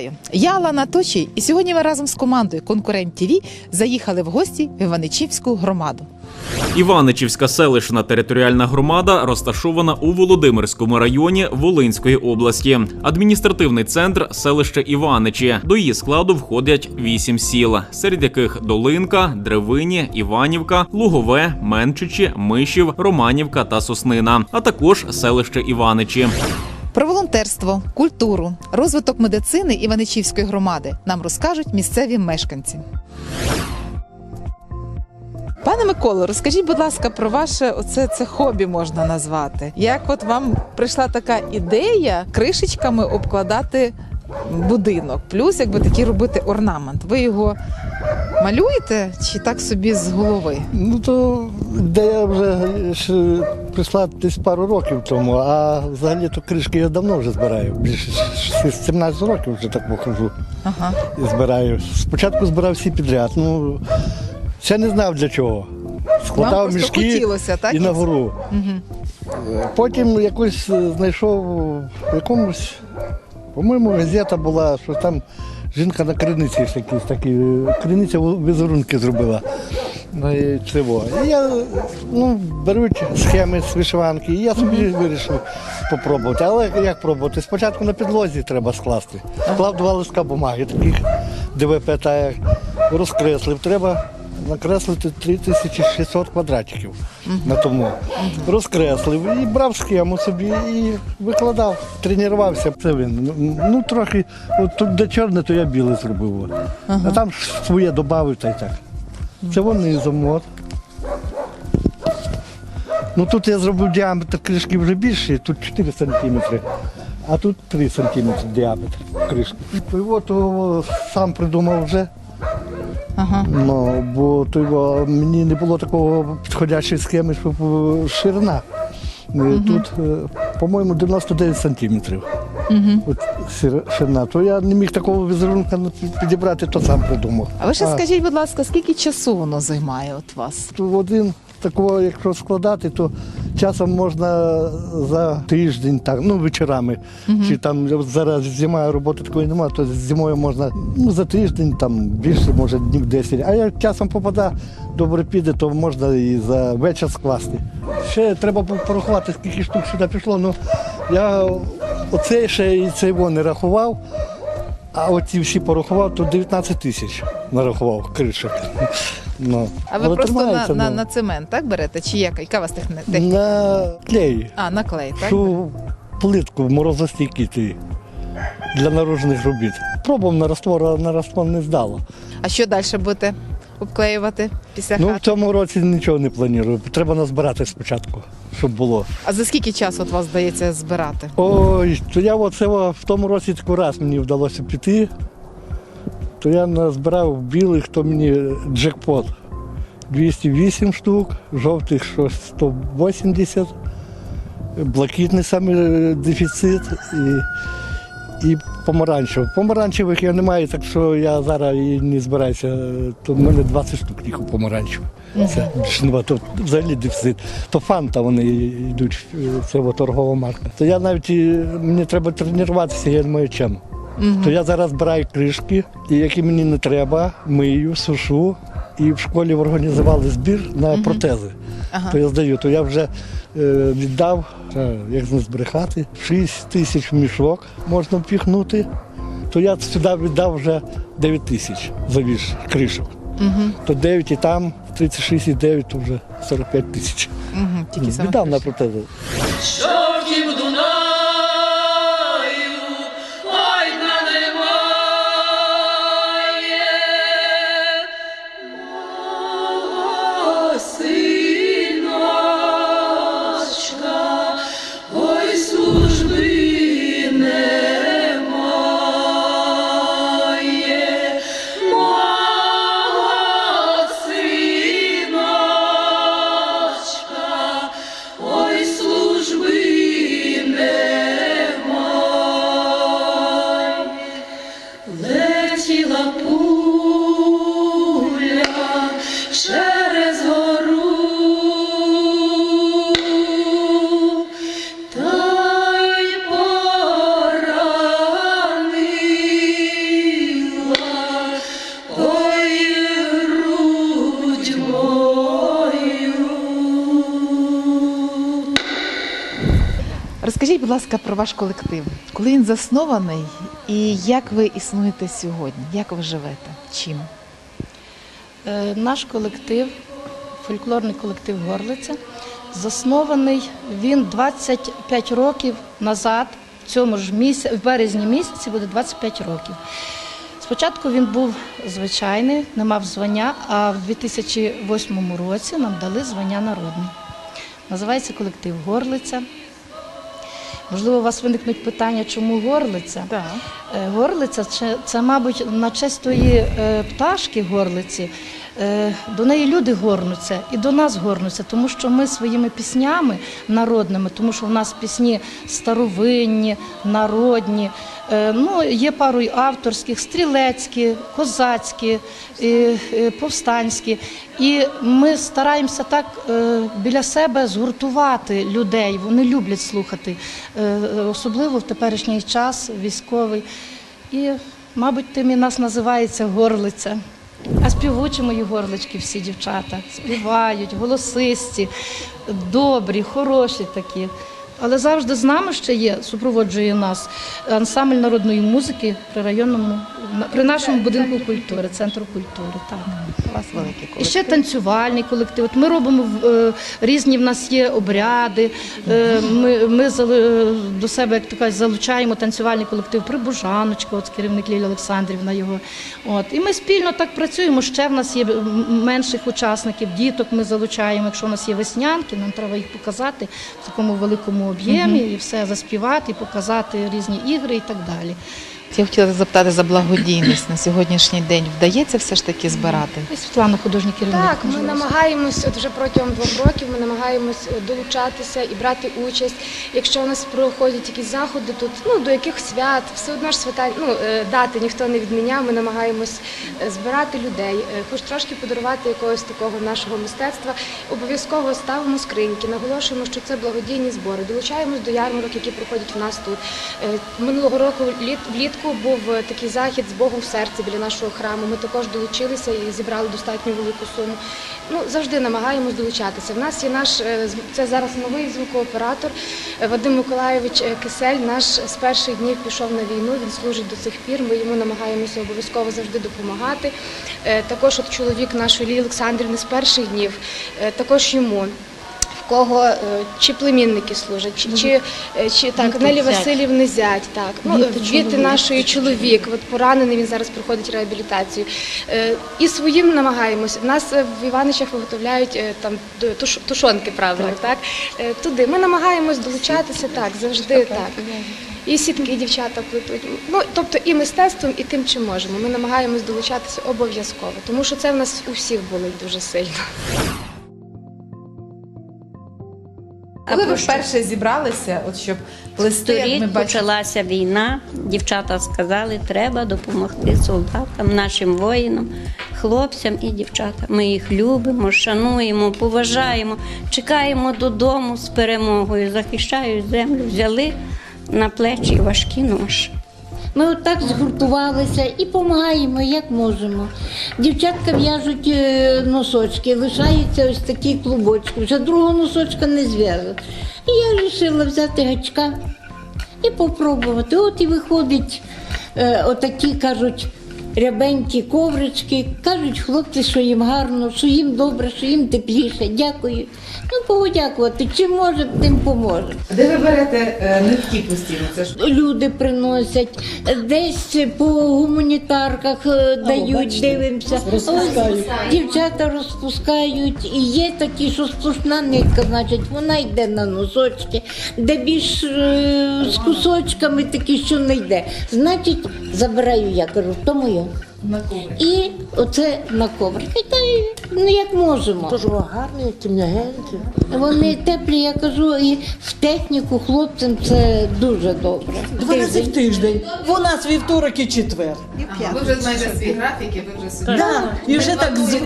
Вітаю! Я Алана Точій, і сьогодні ми разом з командою Конкурент ТІВІ заїхали в гості в Іваничівську громаду. Іваничівська селищна територіальна громада розташована у Володимирському районі Волинської області. Адміністративний центр селище Іваничі. До її складу входять вісім сіл, серед яких Долинка, Древині, Іванівка, Лугове, Менчичі, Мишів, Романівка та Соснина, а також селище Іваничі. Про волонтерство, культуру, розвиток медицини Іваничівської громади нам розкажуть місцеві мешканці. Пане Миколо, розкажіть, будь ласка, про ваше оце це хобі можна назвати. Як от вам прийшла така ідея кришечками обкладати будинок, плюс якби такий робити орнамент? Ви його малюєте чи так собі з голови? Ну то де я вже ж прийшла десь пару років тому, а взагалі то кришки я давно вже збираю. Більше 17 років вже так похожу Ага. і збираю. Спочатку збирав всі підряд. Ну ще не знав для чого. Вам Складав просто мішки хотілося, так? і на гору. Угу. Потім якось е, знайшов в якомусь, по-моєму, газета була, що там жінка на криниці ж якісь такі, е, криниця візерунки зробила. Ну, і цього. І я ну, беруть схеми з вишиванки, і я собі вирішив попробувати. Але як пробувати? Спочатку на підлозі треба скласти. Склав два листка бумаги, таких ДВП, та як розкреслив. Треба накреслити 3600 квадратиків на тому. Розкреслив і брав схему собі і викладав, тренувався. Це він. Ну трохи, от тут де чорне, то я біле зробив. А там своє додав та й так. Це вони замот. Ну тут я зробив діаметр кришки вже більший, тут 4 сантиметри, а тут 3 сантиметри діаметр кришки. І от сам придумав вже. Ага. Ну, бо то його, мені не було такого підходящої схеми, щоб ширина. Е, Тут, е, по-моєму, 99 сантиметрів. От ширина. То я не міг такого візерунка підібрати, то сам придумав. А ви ще скажіть, будь ласка, скільки часу воно займає от вас? Один такого, якщо складати, то часом можна за тиждень, так, ну вечорами. Чи там зараз зима роботи такої немає, то зимою можна ну, за тиждень, там більше, може, днів 10. А як часом попада, добре піде, то можна і за вечір скласти. Ще треба порахувати, скільки штук сюди пішло. Ну, я оцей ще і цей во не рахував. А оці всі порахував, то 19 тисяч нарахував кришок. Ну, А ви але просто на, тримається, на, ну. на цемент, так берете? Чи яка? Яка у вас техні- техніка? На клей, А, на клей, так? що плитку морозостійкий ти для наружних робіт. Пробував на раствор, а на раствор не здало. А що далі будете обклеювати після Ну, в хати? цьому році нічого не планую. Треба назбирати спочатку, щоб було. А за скільки часу от вас вдається збирати? Ой, то я оце в тому році таку раз мені вдалося піти. То я назбирав білих, то мені джекпот. 208 штук, жовтих щось 180, блакитний саме е, дефіцит і, і помаранчевих. Помаранчевих я не маю, так що я зараз і не збираюся. То в мене 20 штук тільки помаранчевих. Це більше нема, то взагалі дефіцит. То фанта вони йдуть, е, це торгова марка. То я навіть мені треба тренуватися, я не маю чим. То я зараз збираю кришки, і які мені не треба, мию, сушу. І в школі організували збір на протези. Ага. То я здаю, то я вже е, віддав, е, як не збрехати, 6 тисяч мішок можна впіхнути. То я сюди віддав вже 9 тисяч за віж кришок. Угу. То 9 і там, 36 і 9, то вже 45 тисяч. Угу. Тільки саме Віддав на протези. Будь ласка, про ваш колектив. Коли він заснований і як ви існуєте сьогодні? Як ви живете? Чим? Е, Наш колектив, фольклорний колектив Горлиця, заснований він 25 років назад, в цьому ж місяці, в березні місяці буде 25 років. Спочатку він був звичайний, не мав звання, а в 2008 році нам дали звання народне. Називається колектив Горлиця. Можливо, у вас виникнуть питання, чому горлиця? Так. Е, Горлиця це, це, мабуть, на честь тої е, пташки горлиці. Е, До неї люди горнуться і до нас горнуться, тому що ми своїми піснями народними, тому що в нас пісні старовинні, народні, е, ну, є пару авторських, стрілецькі, козацькі, повстанські. І ми стараємося так е, біля себе згуртувати людей. Вони люблять слухати, особливо в теперішній час військовий. І, мабуть, тим і нас називається горлиця. А співучі мої горлички всі дівчата співають, голосисті, добрі, хороші такі. Але завжди з нами ще є, супроводжує нас ансамбль народної музики при районному, при нашому будинку культури, центру культури. Так. У вас великий І ще танцювальний колектив. От ми робимо е, різні в нас є обряди. Е, ми ми зали- до себе, як то кажуть, залучаємо танцювальний колектив Прибужаночка, от керівник Лілія Олександрівна його. От. І ми спільно так працюємо. Ще в нас є менших учасників, діток ми залучаємо. Якщо у нас є веснянки, нам треба їх показати в такому великому об'ємі і все заспівати, і показати різні ігри і так далі. Я хотіла запитати за благодійність на сьогоднішній день. Вдається все ж таки збирати? І Світлана, художній керівник. Так, ми намагаємось от вже протягом двох років. Ми намагаємось е, долучатися і брати участь. Якщо у нас проходять якісь заходи, тут ну до яких свят, все одно ж свята ну е, дати ніхто не відміняв. Ми намагаємось е, збирати людей, хоч трошки подарувати якогось такого нашого мистецтва. Обов'язково ставимо скриньки, наголошуємо, що це благодійні збори. Долучаємось до ярмарок, які проходять в нас тут. Минулого року літ влітку був е, такий захід з Богом в серці біля нашого храму. Ми також долучилися і зібрали достатньо велику суму. Ну завжди намагаємось долучатися. В нас є наш е, це зараз новий звукооператор е, Вадим Миколайович е, Кисель. Наш з перших днів пішов на війну. Він служить до цих пір. Ми йому намагаємося обов'язково завжди допомагати. Також от чоловік нашої Лілії Олександрівни з перших днів, також йому. Кого е, чи племінники служать, чи, чи, е, чи так, Нелі. Васильівни зять, так. Ну, Віти Віти, нашої чоловік, от поранений, він зараз проходить реабілітацію. Е, І своїм намагаємося. В нас е, в Іваничах виготовляють е, там тушонки, правильно, так? Е, Туди. Ми намагаємось долучатися так, завжди так. І сітки дівчата плетуть. Ну, тобто і мистецтвом, і тим, чим можемо. Ми намагаємось долучатися обов'язково, тому що це в нас у всіх болить дуже сильно. Коли ви вперше зібралися, от щоб плести, як ми Торік бачимо, почалася війна. Дівчата сказали, треба допомогти солдатам, нашим воїнам, хлопцям і дівчатам. Ми їх любимо, шануємо, поважаємо, чекаємо додому з перемогою, захищають землю, взяли на плечі важкі ноші. Ми отак згуртувалися і допомагаємо, як можемо. Дівчатка в'яжуть е, носочки, лишаються ось такі клубочки. Вже другого носочка не зв'язують. І я вирішила взяти гачка і попробувати. От і виходить е, отакі, кажуть, рябенькі коврички. Кажуть хлопці, що їм гарно, що їм добре, що їм тепліше. Дякую. Ну, подякувати. Чим може, тим поможе. де ви берете е, нитки постійно? Це ж Люди приносять, десь по гуманітарках е, дають, дивимося. Ось дівчата розпускають. І є такі, що сплошна нитка, значить, вона йде на носочки, де більш е, з кусочками такі, що не йде. Значить, забираю я, кажу, то моє. І оце на коврик. Ну як можемо. Тож гарні, які м'ягенькі. Вони теплі, я кажу, і в техніку хлопцям це дуже добре. Два рази в тиждень. У нас вівторок і четвер. Ви вже знаєте свій графік, і ви вже собі. Да, і вже так з-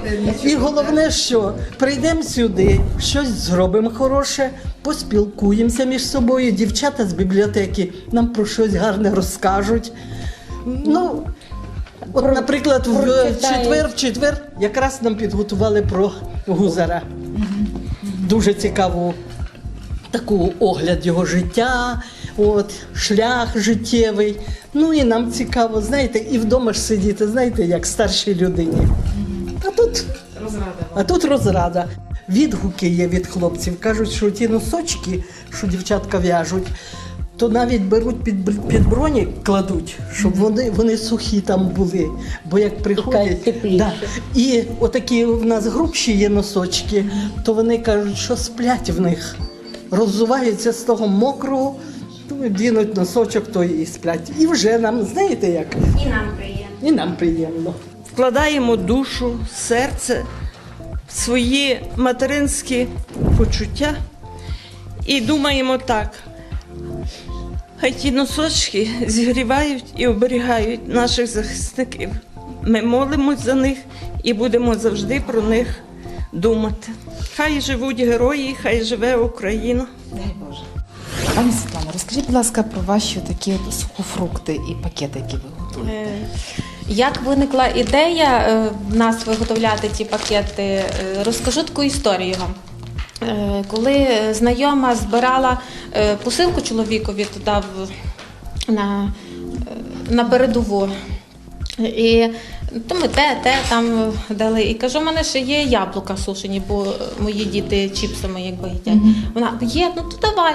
і головне, що прийдемо сюди, щось зробимо хороше, поспілкуємося між собою. Дівчата з бібліотеки нам про щось гарне розкажуть. Ну, от, наприклад, в четвер, в четвер якраз нам підготували про Гузара. Дуже цікаву таку огляд його життя, от, шлях життєвий. Ну і нам цікаво, знаєте, і вдома ж сидіти, знаєте, як старшій людині. А тут розрада. А тут розрада. Відгуки є від хлопців. Кажуть, що ті носочки, що дівчатка в'яжуть, то навіть беруть під, під броні, кладуть, щоб вони, вони сухі там були. Бо як приходять. тепліше. Да, і отакі в нас грубші є носочки, то вони кажуть, що сплять в них. Роззуваються з того мокрого, то дінуть носочок, то і сплять. І вже нам, знаєте як? І нам приємно. І нам приємно. вкладаємо душу, серце, свої материнські почуття і думаємо так. Хай ті носочки зігрівають і оберігають наших захисників. Ми молимось за них і будемо завжди про них думати. Хай живуть герої, хай живе Україна. Дай Боже. Пані Світлана, розкажіть, будь ласка, про ваші такі от сухофрукти і пакети, які ви готуєте. Е, Як виникла ідея е, в нас виготовляти ті пакети, е, розкажу таку історію вам. Е, Коли знайома збирала е, посилку чоловікові туди на, е, на передову. І то ми те, те там дали. І кажу, у мене ще є яблука сушені, бо мої діти чіпсами якби їдять. Вона є, ну то давай.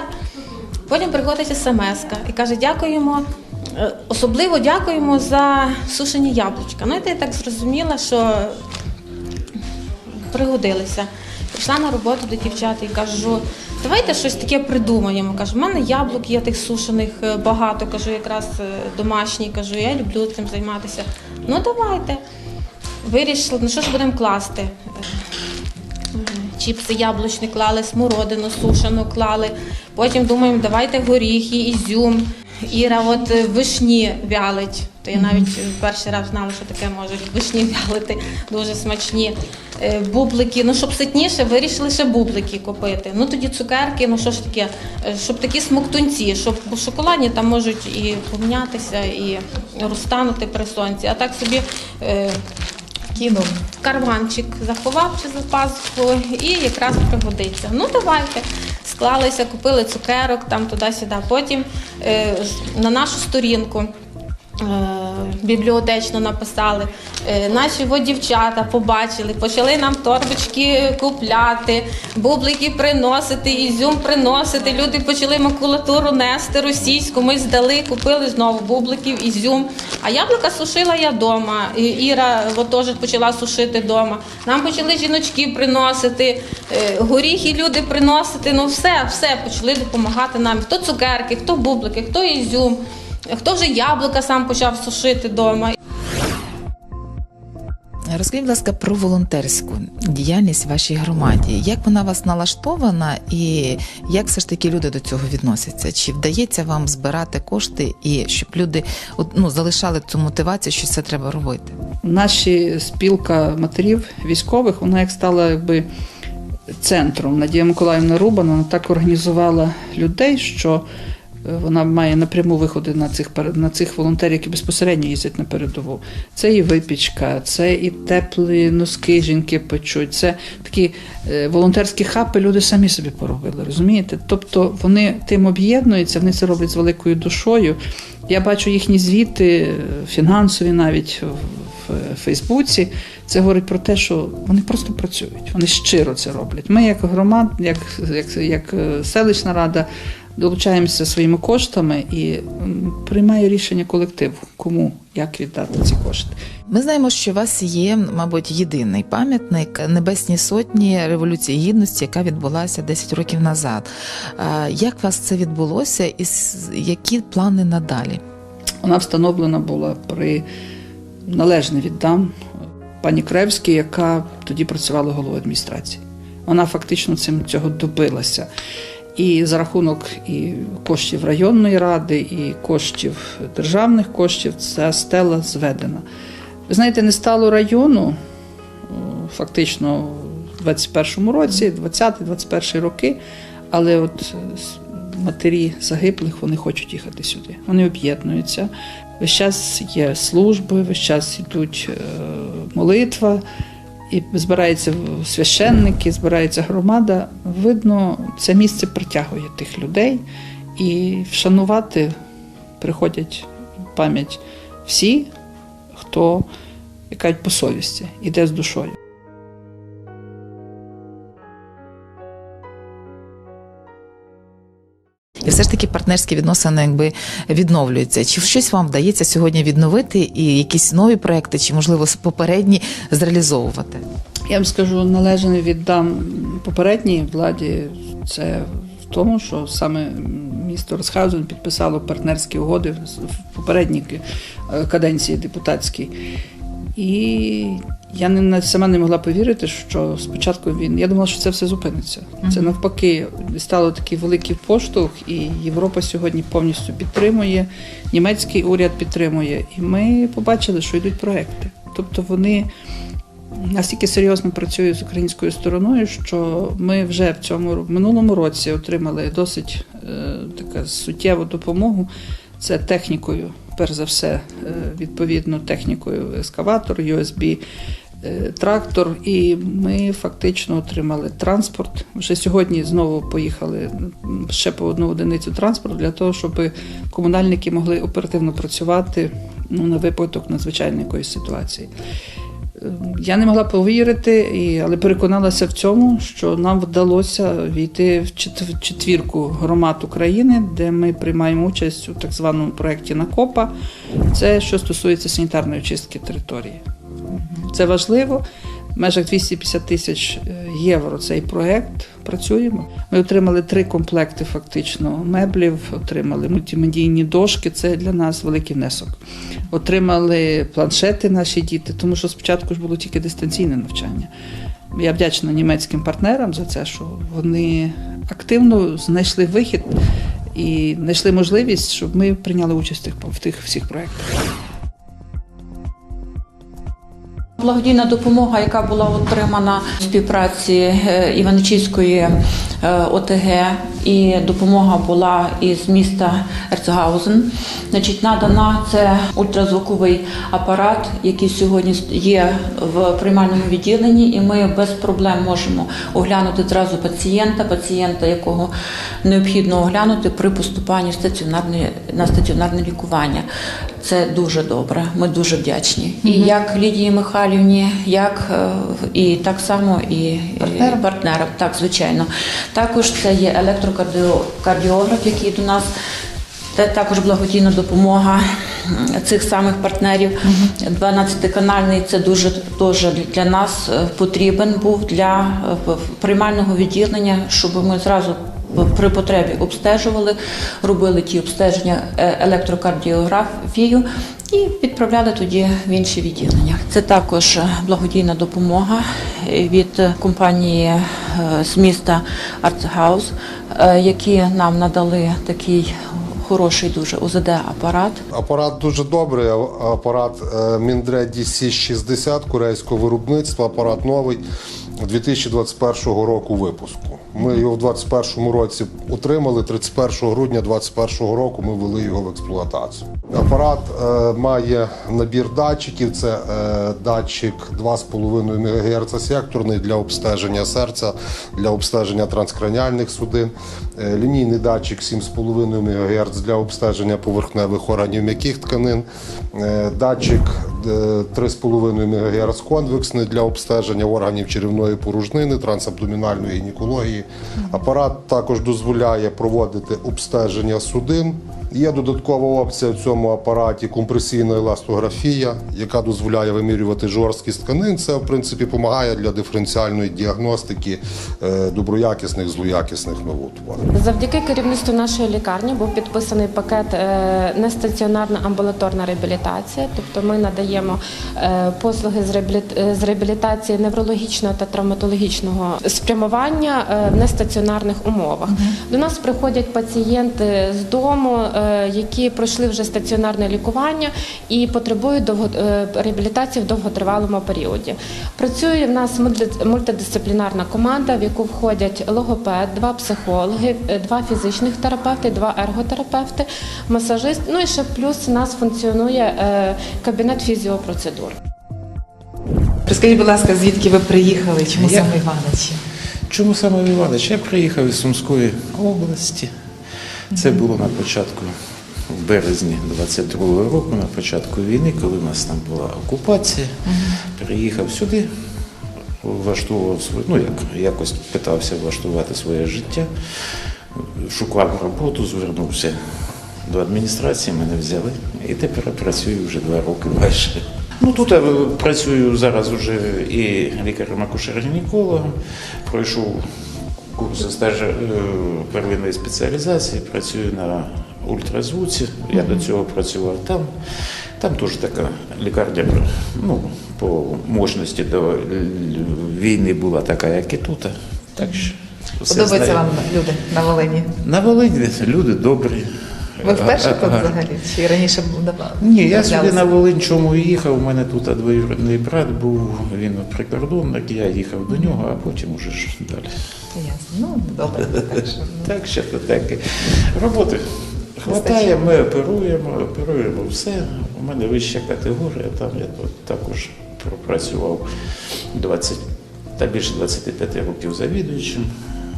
Потім приходить смс і каже, дякуємо. Особливо дякуємо за сушені яблучка. Ну, і я так зрозуміла, що пригодилися. Прийшла на роботу до дівчат і кажу, давайте щось таке придумаємо. Кажу, в мене яблук є тих сушених е, багато, кажу, якраз е, домашні, кажу, я люблю цим займатися. Ну давайте. Вирішили, ну що ж будемо класти? Чіпси яблучні клали, смородину сушену клали. Потім думаємо, давайте горіхи, ізюм. Іра от е, вишні вялить. То я навіть перший раз знала, що таке можуть вишні вялити, дуже смачні. Е, Бублики, ну щоб ситніше, вирішили ще бублики купити. Ну тоді цукерки, ну що ж таке, е, щоб такі смоктунці, щоб шоколадні там можуть і помнятися, і розтанути при сонці. А так собі. е, Кинув. карманчик заховав чи за пазуху і якраз пригодиться. Ну давайте. Склалися, купили цукерок там туди-сюди. Потім е, на нашу сторінку. Е, Бібліотечно написали, Е, наші во дівчата побачили, почали нам торбочки купляти, бублики приносити, ізюм приносити. Люди почали макулатуру нести російську. Ми здали, купили знову бубликів, ізюм. А яблука сушила я вдома. Іра теж почала сушити вдома. Нам почали жіночки приносити, е, горіхи люди приносити. Ну все, все почали допомагати нам. Хто цукерки, хто бублики, хто ізюм, хто вже яблука сам почав сушити вдома. Розкажіть, будь ласка, про волонтерську діяльність в вашій громаді. Як вона вас налаштована, і як все ж таки люди до цього відносяться? Чи вдається вам збирати кошти і щоб люди ну, залишали цю мотивацію, що це треба робити? Наші спілка матерів військових, вона як стала якби центром. Надія Миколаївна Рубана вона так організувала людей, що вона має напряму виходи на цих на цих волонтерів, які безпосередньо їздять на передову. Це і випічка, це і теплі носки жінки печуть, це такі е, волонтерські хапи люди самі собі поробили, розумієте? Тобто вони тим об'єднуються, вони це роблять з великою душою. Я бачу їхні звіти, е, фінансові навіть в Фейсбуці. Це говорить про те, що вони просто працюють, вони щиро це роблять. Ми, як громад, як, як, як е, селищна рада, долучаємося своїми коштами і приймає рішення колектив, кому як віддати ці кошти. Ми знаємо, що у вас є, мабуть, єдиний пам'ятник Небесній сотні Революції Гідності, яка відбулася 10 років назад. Як у вас це відбулося, і які плани надалі? Вона встановлена була при належне віддам пані Кревській, яка тоді працювала головою адміністрації. Вона фактично цим цього добилася. І за рахунок і коштів районної ради, і коштів державних коштів ця стела зведена. Ви знаєте, не стало району фактично в 21-му році, 20-21 роки, але от матері загиблих вони хочуть їхати сюди. Вони об'єднуються. Весь час є служби, весь час йдуть е, молитва, і збираються священники, збирається громада. Видно, це місце притягує тих людей. І вшанувати приходять в пам'ять всі, хто, яка по совісті, іде з душою. Все ж таки партнерські відносини якби відновлюються. Чи щось вам вдається сьогодні відновити і якісь нові проекти, чи можливо попередні зреалізовувати? Я вам скажу, належне віддам попередній владі. Це в тому, що саме місто Росхаузен підписало партнерські угоди в попередній е, каденції депутатській. І я не сама не могла повірити, що спочатку він. Я думала, що це все зупиниться. Це навпаки стало такий великий поштовх, і Європа сьогодні повністю підтримує, німецький уряд підтримує. І ми побачили, що йдуть проекти. Тобто вони настільки серйозно працюють з українською стороною, що ми вже в цьому в минулому році отримали досить е, така суттєву допомогу. Це технікою, перш за все, е, відповідно, технікою ескаватор, USB, е, трактор. І ми фактично отримали транспорт. Вже сьогодні знову поїхали ще по одну одиницю транспорту для того, щоб комунальники могли оперативно працювати ну, на випадок надзвичайної якоїсь ситуації. Я не могла повірити, але переконалася в цьому, що нам вдалося війти в четвірку громад України, де ми приймаємо участь у так званому проєкті Накопа. Це що стосується санітарної очистки території. Це важливо. Межах 250 тисяч е, євро цей проект працюємо. Ми отримали три комплекти фактично меблів, отримали мультимедійні дошки. Це для нас великий внесок. Отримали планшети наші діти, тому що спочатку ж було тільки дистанційне навчання. Я вдячна німецьким партнерам за це, що вони активно знайшли вихід і знайшли можливість, щоб ми прийняли участь в тих всіх проєктах. Благодійна допомога, яка була отримана в співпраці е, Іваничівської е, ОТГ, і допомога була із міста Ерцгаузен. Значить, надана це ультразвуковий апарат, який сьогодні є в приймальному відділенні, і ми без проблем можемо оглянути зразу пацієнта, пацієнта, якого необхідно оглянути при поступанні стаціонарне, на стаціонарне лікування. Це дуже добре. Ми дуже вдячні. І як Лідії Михайлівні, як е, і так само і партнерам. партнерам. Так, звичайно. Також це є електрокардіограф, який до нас. Це також благодійна допомога цих самих партнерів. 12-канальний це дуже, дуже для нас е, потрібен був для е, приймального відділення, щоб ми зразу при потребі обстежували, робили ті обстеження е, електрокардіографію і відправляли тоді в інші відділення. Це також е, благодійна допомога е, від е, компанії е, з міста Артсгаус, які нам надали такий хороший дуже ОЗД-апарат. Апарат дуже добрий. Апарат е, Міндре DC60 корейського виробництва. Апарат новий 2021 року випуску. Ми його в 2021 році отримали. 31 грудня 2021 року ми ввели його в експлуатацію. Апарат е, має набір датчиків. Це е, датчик 2,5 МГц секторний для обстеження серця, для обстеження транскраніальних судин. Е, лінійний датчик 7,5 МГц для обстеження поверхневих органів м'яких тканин. Е, датчик е, 3,5 МГц конвексний для обстеження органів черевної порожнини, трансабдомінальної гінекології. Апарат також дозволяє проводити обстеження судин. Є додаткова опція в цьому апараті компресійна еластографія, яка дозволяє вимірювати жорсткість тканин. Це в принципі допомагає для диференціальної діагностики е, доброякісних злоякісних новоутворень. Завдяки керівництву нашої лікарні був підписаний пакет е, нестаціонарна амбулаторна реабілітація. Тобто ми надаємо е, послуги з реабіліт- з реабілітації неврологічного та травматологічного спрямування в нестаціонарних умовах. До нас приходять пацієнти з дому, які пройшли вже стаціонарне лікування і потребують довго, е, реабілітації в довготривалому періоді. Працює в нас мульти- мультидисциплінарна команда, в яку входять логопед, два психологи, е, два фізичних терапевти, два ерготерапевти, масажист. Ну і ще плюс у нас функціонує е, кабінет фізіопроцедур. Розкажіть, будь ласка, звідки ви приїхали? Чому Я- саме Іваничі? Чому саме в Іванич? Я приїхав із Сумської області. Це було на початку в березні 22-го року, на початку війни, коли у нас там була окупація. Приїхав сюди, влаштовував своє, ну як якось питався влаштувати своє життя, шукав роботу, звернувся до адміністрації, мене взяли. І тепер працюю вже два роки майже. Ну тут я працюю зараз вже і лікарем-акушером-гінекологом, пройшов курси стажу е, первинної спеціалізації, працюю на ультразвуці. Я до цього працював там. Там теж така лікарня ну, по можності до війни була така, як і тут. Так що знаю. вам люди на Волині? На Волині люди добрі. Ви вперше тут взагалі? Чи раніше давно? Ні, я сюди на Волинь чому їхав. У мене тут двоюрідний брат був, він прикордонник, я їхав до нього, а потім уже ж далі. Ясно. Ну, добре. Так що, то таке. Роботи хватає, ми оперуємо, оперуємо все. У мене вища категорія, там я також пропрацював 20 та більше 25 років завідуючим.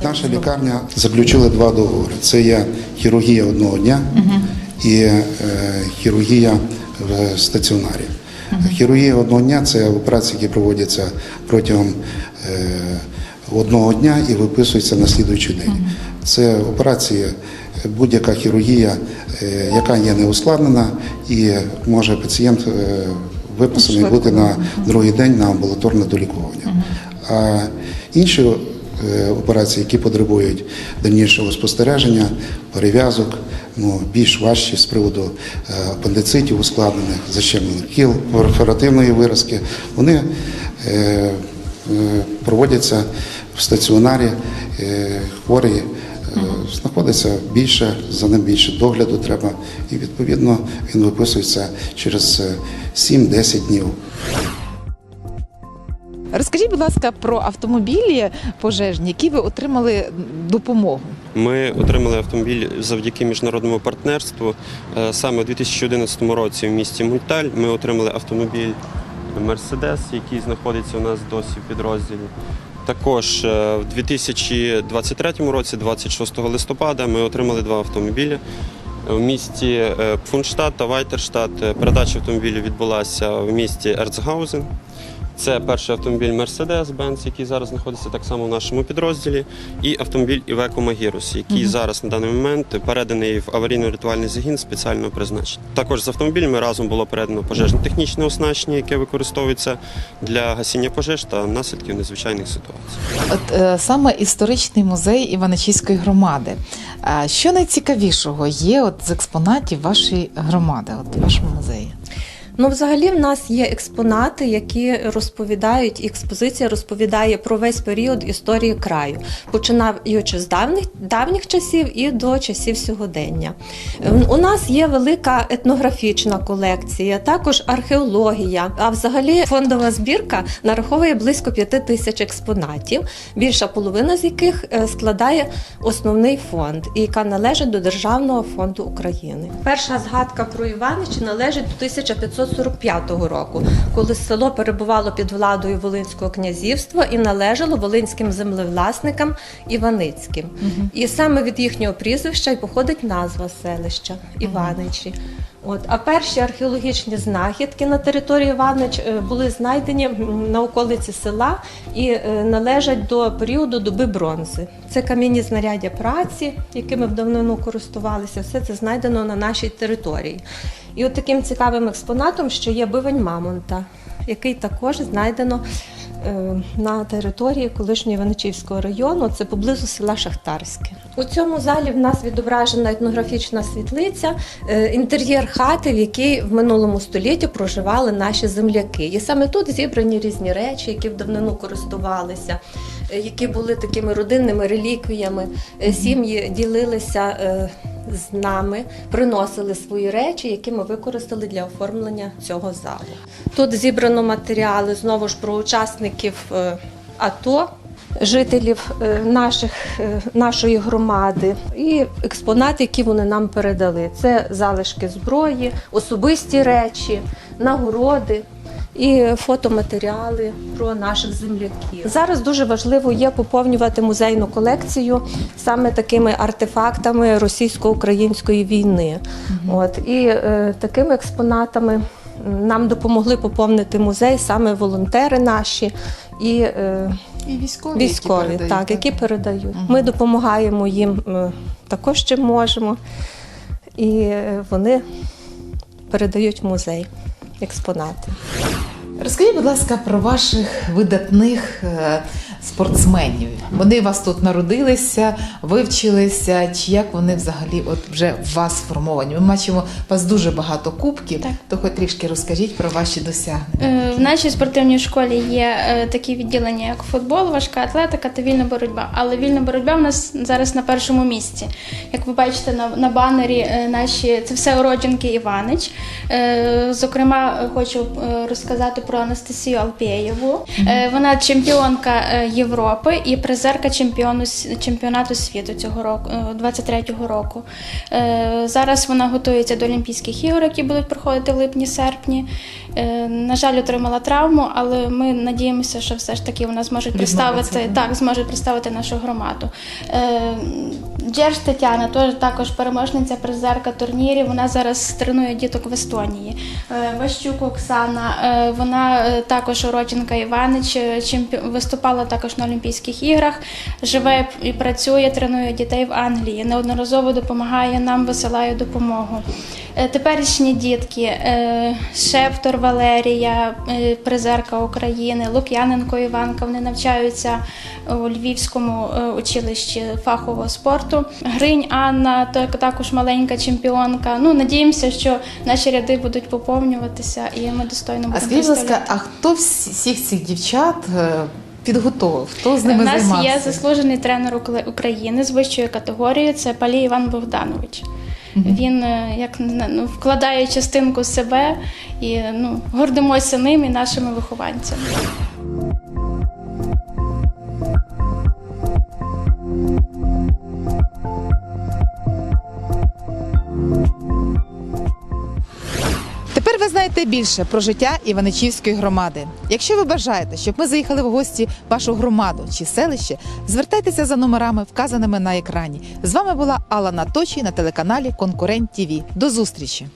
Наша лікарня заключила два договори. Це є хірургія одного дня і е, хірургія в стаціонарі. Хірургія одного дня це операції, які проводяться протягом е, одного дня і виписуються на слідуючий день. Це операції, будь-яка хірургія, е, яка є неускладнена, і може пацієнт виписаний бути на другий день на амбулаторне долікування. А інші е, операції, які потребують дальнішого спостереження, перев'язок, ну, більш важчі з приводу е, апендицитів ускладнених, защемлених кіл, перфоративної виразки, вони е, проводяться в стаціонарі, хворий е, знаходиться більше, за ним більше догляду треба, і відповідно він виписується через е, 7-10 днів. Розкажіть, будь ласка, про автомобілі пожежні, які ви отримали допомогу. Ми отримали автомобіль завдяки міжнародному партнерству. Е, Саме у 2011 році в місті Мульталь ми отримали автомобіль Мерседес, який знаходиться у нас досі в підрозділі. Також е, в 2023 році, 26 листопада, ми отримали два автомобілі. В місті е, Пфунштадт та Вайтерштадт передача автомобілів відбулася в місті Ерцгаузен. Це перший автомобіль Mercedes-Benz, який зараз знаходиться так само в нашому підрозділі, і автомобіль Iveco Magirus, який зараз на даний момент переданий в аварійно-рятувальний загін спеціального призначення. Також з автомобілями разом було передано пожежно-технічне оснащення, яке використовується для гасіння пожеж та наслідків надзвичайних ситуацій. От е, саме історичний музей Іваничівської громади. Що найцікавішого є от з експонатів вашої громади, от вашому музеї? Ну, взагалі, в нас є експонати, які розповідають, експозиція розповідає про весь період історії краю, починаючи з давніх, давніх часів і до часів сьогодення. Ем, У нас є велика етнографічна колекція, також археологія. А взагалі фондова збірка нараховує близько п'яти тисяч експонатів, більша половина з яких е, складає основний фонд, яка належить до Державного фонду України. Перша згадка про Іваничі належить до 1545 року, коли село перебувало під владою Волинського князівства і належало волинським землевласникам Іваницьким. І саме від їхнього прізвища й походить назва селища Іваничі. От, а перші археологічні знахідки на території Іванич е, були знайдені на околиці села і е, належать до періоду доби бронзи. Це камінні знаряддя праці, якими в давнину користувалися. Все це знайдено на нашій території. І от таким цікавим експонатом, що є бивень Мамонта, який також знайдено е, на території колишнього Іваничівського району, це поблизу села Шахтарське. У цьому залі в нас відображена етнографічна світлиця, е, інтер'єр хати, в якій в минулому столітті проживали наші земляки. І саме тут зібрані різні речі, які в давнину користувалися, які були такими родинними реліквіями. Е, Сім'ї ділилися. е, З нами приносили свої речі, які ми використали для оформлення цього залу. Тут зібрано матеріали знову ж про учасників е, АТО, жителів е, наших, е, нашої громади і експонати, які вони нам передали. Це залишки зброї, особисті речі, нагороди. І фотоматеріали про наших земляків. Зараз дуже важливо є поповнювати музейну колекцію саме такими артефактами російсько-української війни. От і е, такими експонатами нам допомогли поповнити музей саме волонтери наші і, е, І військові, які передають, так, які передають. Ми допомагаємо їм е, також чим можемо, і е, вони передають музей експонати. Розкажіть, будь ласка, про ваших видатних е, спортсменів. Вони у вас тут народилися, вивчилися, чи як вони взагалі от вже в вас сформовані? Ми бачимо, у вас дуже багато кубків, то хоч трішки розкажіть про ваші досягнення. Е, В нашій спортивній школі є е, такі відділення, як футбол, важка атлетика та вільна боротьба. Але вільна боротьба в нас зараз на першому місці. Як ви бачите на, на банері, е, наші це все уродженки Іванич. Зокрема, хочу розказати про Анастасію Алпєєву. Вона чемпіонка Європи і призерка чемпіону чемпіонату світу цього року, е, 23-го року. Е, Зараз вона готується до Олімпійських ігор, які будуть проходити в липні-серпні. Е, На жаль, отримала травму, але ми надіємося, що все ж таки вона зможе представити так, зможе представити нашу громаду. Е, Джерж Тетяна теж також переможниця, призерка турнірів. Вона зараз тренує діток в Естонії. Е, Ващук Оксана, е, вона е, також уродженка Іванич, е, виступала також на Олімпійських іграх. Живе і працює, тренує дітей в Англії. Неодноразово допомагає нам, висилає допомогу. Е, Теперішні дітки е, Шептор Валерія, е, призерка України, Лук'яненко Іванка. Вони навчаються у Львівському училищі фахового спорту. Гринь Анна, також маленька чемпіонка. Ну надіємося, що наші ряди будуть поповнюватися, і ми достойно А будемо скажіть, будь ласка, а хто всі- всіх цих дівчат підготовив? Хто з ними У нас займався? є заслужений тренер України з вищої категорії. Це Палій Іван Богданович. Він е, як не- ну, вкладає частинку себе і ну гордимося ним і нашими вихованцями. Тепер більше про життя Іваничівської громади. Якщо ви бажаєте, щоб ми заїхали в гості в вашу громаду чи селище, звертайтеся за номерами, вказаними на екрані. З вами була Алла Наточі на телеканалі Конкурент ТІВІ. До зустрічі!